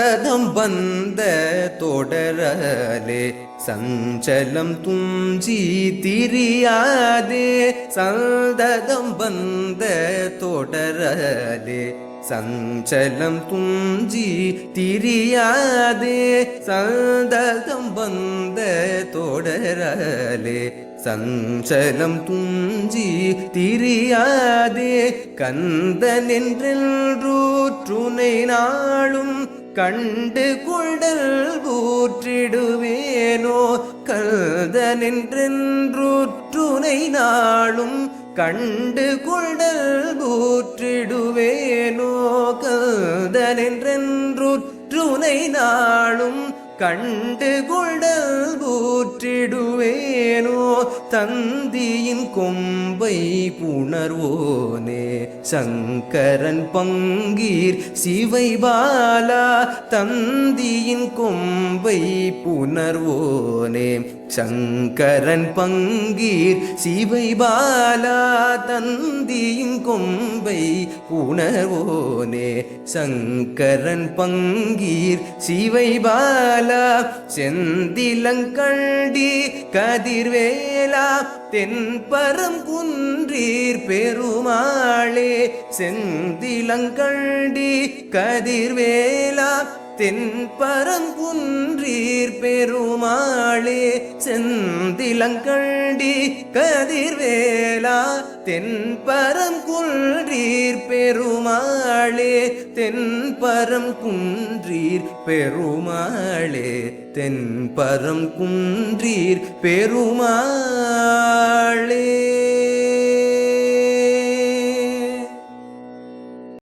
சதம் வந்த தொடரலே சஞ்சலம் துஞ்சி திரியாதே சந்ததம் வந்த தொடரலே சஞ்சலம் துஞ்சி திரியாதே சந்ததம் வந்த தொடரலே சஞ்சலம் துஞ்சி திரியாதே கந்தன் என்றென்றூற்றுனை நாளும் கண்டு கொண்டல் கூற்றிடுவேனோ கல்தன் என்றென்றூற்றுனை நாளும் கண்டு கொண்டல் கூற்றிடுவேனோ கல்தன் என்றென்றூற்றுனை நாளும் கண்டு குடல் போற்றிடுவேனோ தந்தியின் கொம்பை புணர்வோனே சங்கரன் பங்கீர் சிவை பாலா தந்தியின் கொம்பை புணர்வோனே. சங்கரன் பங்கீர் சிவை பாலா தந்தியின் கொம்பை புணர்வோனே. சங்கரன் பங்கீர் சிவை பாலா செந்திலங்கண்டி கதிர்வேலா தென்பரம் குன்றீர் பெருமாளே. செந்திலங்கண்டி கதிர்வேலா தென்பரங்குன்றீர் பெருமாளே செந்திலங்கண்டி கதிர்வேலா தென்பரங்குன்றீர் பெருமாளே தென்பரம் குன்றீர் பெருமாளே தென்பரம் குன்றீர் பெருமாளே.